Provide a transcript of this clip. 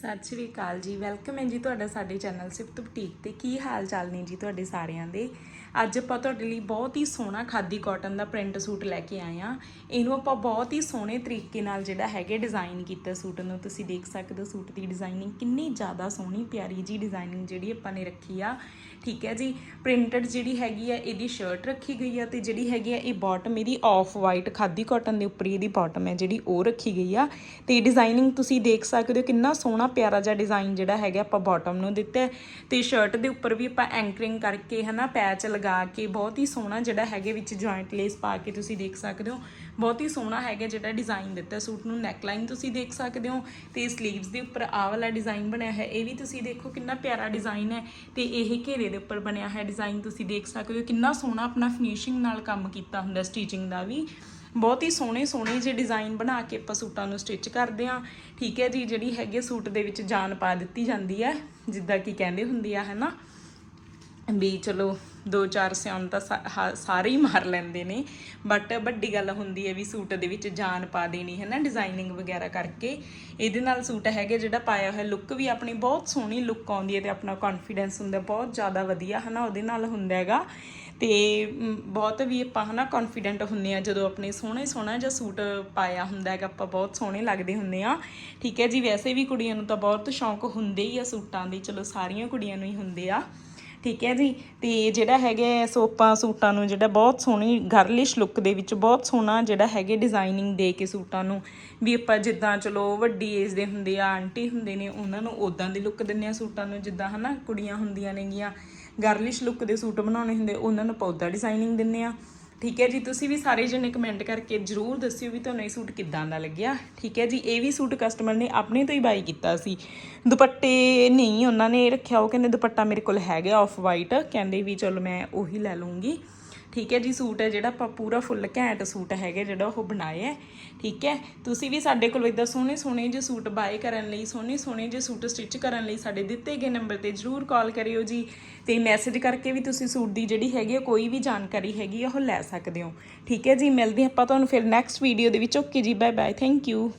ਸਤਿ ਸ਼੍ਰੀ ਅਕਾਲ ਜੀ। ਵੈਲਕਮ ਹੈ ਜੀ ਤੁਹਾਡਾ ਸਾਡੇ ਚੈਨਲ ਸਿਫਤ ਬੁਟੀਕ ਤੇ। ਕੀ ਹਾਲ ਚਾਲ ਨੇ ਜੀ ਤੁਹਾਡੇ ਸਾਰਿਆਂ ਦੇ? ਅੱਜ ਆਪਾਂ ਤੁਹਾਡੇ ਲਈ ਬਹੁਤ ਹੀ ਸੋਹਣਾ ਖਾਦੀ ਕਾਟਨ ਦਾ ਪ੍ਰਿੰਟ ਸੂਟ ਲੈ ਕੇ ਆਏ ਆ ਇਹਨੂੰ ਆਪਾਂ ਬਹੁਤ ਹੀ ਸੋਹਣੇ ਤਰੀਕੇ ਨਾਲ ਜਿਹੜਾ ਹੈਗੇ ਡਿਜ਼ਾਈਨ ਕੀਤਾ ਸੂਟ ਨੂੰ। ਤੁਸੀਂ ਦੇਖ ਸਕਦੇ ਹੋ ਸੂਟ ਦੀ ਡਿਜ਼ਾਈਨਿੰਗ ਕਿੰਨੀ ਜ਼ਿਆਦਾ ਸੋਹਣੀ, ਪਿਆਰੀ ਜੀ ਡਿਜ਼ਾਈਨਿੰਗ ਜਿਹੜੀ ਆਪਾਂ ਨੇ ਰੱਖੀ ਆ। ਠੀਕ ਹੈ ਜੀ। ਪ੍ਰਿੰਟਡ ਜਿਹੜੀ ਹੈਗੀ ਆ, ਇਹਦੀ ਸ਼ਰਟ ਰੱਖੀ ਗਈ ਆ ਤੇ ਜਿਹੜੀ ਹੈਗੀ ਆ, ਇਹ ਬਾਟਮ ਇਹਦੀ ਆਫ ਵਾਈਟ ਖਾਦੀ ਕਾਟਨ ਦੇ ਉੱਪਰ ਹੀ ਇਹਦੀ ਬਾਟਮ ਹੈ ਜਿਹੜੀ ਉਹ ਰੱਖੀ ਗਈ ਆ। ਤੇ ਡਿਜ਼ਾਈਨਿੰਗ ਤੁਸੀਂ ਦੇਖ ਸਕਦੇ ਹੋ ਕਿੰਨਾ ਸੋਹਣਾ ਪਿਆਰਾ ਜਿਹਾ ਡਿਜ਼ਾਈਨ ਜਿਹੜਾ ਹੈਗਾ ਆਪਾਂ ਬਾਟਮ ਨੂੰ ਦਿੱਤਾ ਹੈ। ਤੇ ਸ਼ਰਟ ਦੇ ਉੱਪਰ ਵੀ ਆਪਾਂ ਐਂਕਰਿੰਗ ਕਰਕੇ ਹਨਾ ਪੈਚ ਲਗਾ ਕੇ ਬਹੁਤ ਹੀ ਸੋਹਣਾ ਜਿਹੜਾ ਹੈਗੇ ਵਿੱਚ ਜੁਆਇੰਟ ਲੇਸ ਪਾ ਕੇ ਤੁਸੀਂ ਦੇਖ ਸਕਦੇ ਹੋ। ਬਹੁਤ ਹੀ ਸੋਹਣਾ ਹੈਗਾ ਜਿਹੜਾ ਡਿਜ਼ਾਈਨ ਦਿੱਤਾ ਸੂਟ ਨੂੰ ਨੈਕਲਾਈਨ ਤੁਸੀਂ ਦੇਖ ਸਕਦੇ ਹੋ ਤੇ ਸਲੀਵਸ ਦੇ ਉੱਪਰ ਆਹ ਵਾਲਾ ਡਿਜ਼ਾਈਨ ਬਣਿਆ ਹੈ ਇਹ ਵੀ ਤੁਸੀਂ ਦੇਖੋ ਕਿੰਨਾ ਪਿਆਰਾ ਡਿਜ਼ਾਈਨ ਹੈ ਤੇ ਇਹ ਘੇਰੇ ਦੇ ਉੱਪਰ ਬਣਿਆ ਹੈ ਡਿਜ਼ਾਈਨ ਤੁਸੀਂ ਦੇਖ ਸਕਦੇ ਹੋ। ਕਿੰਨਾ ਸੋਹਣਾ ਆਪਣਾ ਫਿਨਿਸ਼ਿੰਗ ਨਾਲ ਕੰਮ ਕੀਤਾ ਹੁੰਦਾ ਸਟਿਚਿੰਗ ਦਾ ਵੀ। ਬਹੁਤ ਹੀ ਸੋਹਣੇ ਸੋਹਣੇ ਜੇ ਡਿਜ਼ਾਈਨ ਬਣਾ ਕੇ ਆਪਾਂ ਸੂਟਾਂ ਨੂੰ ਸਟਿਚ ਕਰਦੇ ਆ ਠੀਕ ਹੈ ਜੀ, ਜਿਹੜੀ ਹੈਗੀ ਆ ਸੂਟ ਦੇ ਵਿੱਚ ਜਾਨ ਪਾ ਦਿੱਤੀ ਜਾਂਦੀ ਹੈ, ਜਿੱਦਾਂ ਕਿ ਕਹਿੰਦੇ ਹੁੰਦੇ ਆ, ਹਨਾ? ਵੀ ਚਲੋ, ਦੋ ਚਾਰ ਸਿਆਣ ਤਾਂ ਸਾ- ਹਾ- ਸਾਰੇ ਹੀ ਮਾਰ ਲੈਂਦੇ ਨੇ। ਬਟ ਵੱਡੀ ਗੱਲ ਹੁੰਦੀ ਹੈ ਵੀ ਸੂਟ ਦੇ ਵਿੱਚ ਜਾਨ ਪਾ ਦੇਣੀ ਹੈ ਨਾ ਡਿਜ਼ਾਈਨਿੰਗ ਵਗੈਰਾ ਕਰਕੇ। ਇਹਦੇ ਨਾਲ ਸੂਟ ਹੈਗੇ ਜਿਹੜਾ ਪਾਇਆ ਹੋਇਆ ਲੁੱਕ ਵੀ ਆਪਣੀ ਬਹੁਤ ਸੋਹਣੀ ਲੁੱਕ ਆਉਂਦੀ ਹੈ ਤੇ ਆਪਣਾ ਕੌਨਫੀਡੈਂਸ ਹੁੰਦਾ, ਬਹੁਤ ਜ਼ਿਆਦਾ ਵਧੀਆ ਹੈ ਨਾ ਉਹਦੇ ਨਾਲ ਹੁੰਦਾ ਹੈਗਾ। ਤੇ ਬਹੁਤ ਵੀ ਆਪਾਂ ਹਨਾ ਕੌਨਫੀਡੈਂਟ ਹੁੰਨੇ ਆ ਜਦੋਂ ਆਪਣੇ ਸੋਹਣੇ ਸੋਹਣਾ ਜਿਹਾ ਸੂਟ ਪਾਇਆ ਹੁੰਦਾ ਹੈਗਾ, ਆਪਾਂ ਬਹੁਤ ਸੋਹਣੇ ਲੱਗਦੇ ਹੁੰਨੇ ਆ ਠੀਕ ਹੈ ਜੀ, ਵੈਸੇ ਵੀ ਕੁੜੀਆਂ ਨੂੰ ਤਾਂ ਬਹੁਤ ਸ਼ੌਂਕ ਹੁੰਦੇ ਹੀ ਆ ਸੂਟਾਂ ਦੇ, ਚਲੋ ਸਾਰੀਆਂ ਕੁੜੀਆਂ ਨੂੰ ਹੀ ਹੁੰਦੇ ਆ। ਠੀਕ ਹੈ ਜੀ, ਤੇ ਜਿਹੜਾ ਹੈਗਾ ਸੋਪਾ ਸੂਟਾਂ ਨੂੰ, ਜਿਹੜਾ ਬਹੁਤ ਸੋਹਣੀ ਗਰਲਿਸ਼ ਲੁੱਕ ਦੇ ਵਿੱਚ ਬਹੁਤ ਸੋਹਣਾ ਜਿਹੜਾ ਹੈਗੇ ਡਿਜ਼ਾਈਨਿੰਗ ਦੇ ਕੇ ਸੂਟਾਂ ਨੂੰ, ਵੀ ਆਪਾਂ ਜਿੱਦਾਂ ਚਲੋ ਵੱਡੀ ਏਜ ਦੇ ਹੁੰਦੇ ਆ, ਆਂਟੀ ਹੁੰਦੇ ਨੇ, ਉਹਨਾਂ ਨੂੰ ਉਦਾਂ ਦੀ ਲੁੱਕ ਦਿੰਦੇ ਆ ਸੂਟਾਂ ਨੂੰ, ਜਿੱਦਾਂ ਹਨਾ ਕੁੜੀਆਂ ਹੁੰਦੀਆਂ ਨੇਗੀਆਂ। ਗਰਲਿਸ਼ ਲੁੱਕ ਦੇ ਸੂਟ ਬਣਾਉਣੇ ਹੁੰਦੇ, ਉਹਨਾਂ ਨੂੰ ਪੌਦਾ ਡਿਜ਼ਾਈਨਿੰਗ ਦਿੰਦੇ ਆ ਠੀਕ ਹੈ ਜੀ, ਤੁਸੀਂ ਵੀ ਸਾਰੇ ਜਣੇ ਕਮੈਂਟ ਕਰਕੇ ਜਰੂਰ ਦੱਸਿਓ ਵੀ ਤੁਹਾਨੂੰ ਇਹ ਸੂਟ ਕਿੱਦਾਂ ਦਾ ਲੱਗਿਆ। ਠੀਕ ਹੈ ਜੀ, ਇਹ ਵੀ ਸੂਟ ਕਸਟਮਰ ਨੇ ਆਪਣੇ ਤੋਂ ਹੀ ਬਾਈ ਕੀਤਾ ਸੀ। ਦੁਪੱਟੇ ਨਹੀਂ, ਉਹਨਾਂ ਨੇ ਰੱਖਿਆ, ਉਹ ਕਹਿੰਦੇ ਦੁਪੱਟਾ ਮੇਰੇ ਕੋਲ ਹੈਗਾ ਆਫ ਵਾਈਟ ਕਹਿੰਦੇ ਵੀ ਚਲੋ ਮੈਂ ਉਹੀ ਲੈ ਲੂੰਗੀ ਠੀਕ ਹੈ ਜੀ, ਸੂਟ ਹੈ ਜਿਹੜਾ ਆਪਾਂ ਪੂਰਾ ਫੁੱਲ ਘੈਂਟ ਸੂਟ ਹੈਗਾ ਜਿਹੜਾ ਉਹ ਬਣਾਇਆ ਹੈ, ਠੀਕ ਹੈ। ਤੁਸੀਂ ਵੀ ਸਾਡੇ ਕੋਲ ਇਦਾਂ ਸੋਹਣੇ ਸੋਹਣੇ ਜਿਹੇ ਸੂਟ ਬਾਏ ਕਰਨ ਲਈ ਸੋਹਣੇ ਸੋਹਣੇ ਜਿਹੇ ਸੂਟ ਸਟਿਚ ਕਰਨ ਲਈ ਸਾਡੇ ਦਿੱਤੇ ਗਏ ਨੰਬਰ ਤੇ ਜਰੂਰ ਕਾਲ ਕਰਿਓ ਜੀ ਤੇ ਮੈਸੇਜ ਕਰਕੇ ਵੀ ਤੁਸੀਂ ਸੂਟ ਦੀ ਜਿਹੜੀ ਹੈਗੀ ਆ, ਕੋਈ ਵੀ ਜਾਣਕਾਰੀ ਹੈਗੀ ਆ, ਉਹ ਲੈ ਸਕਦੇ ਹੋ। ਠੀਕ ਹੈ ਜੀ, ਮਿਲਦੇ ਹਾਂ ਆਪਾਂ ਤੁਹਾਨੂੰ ਫਿਰ ਨੈਕਸਟ ਵੀਡੀਓ ਦੇ ਵਿੱਚ। ਓਕੇ ਜੀ ਬਾਏ ਬਾਏ ਥੈਂਕ ਯੂ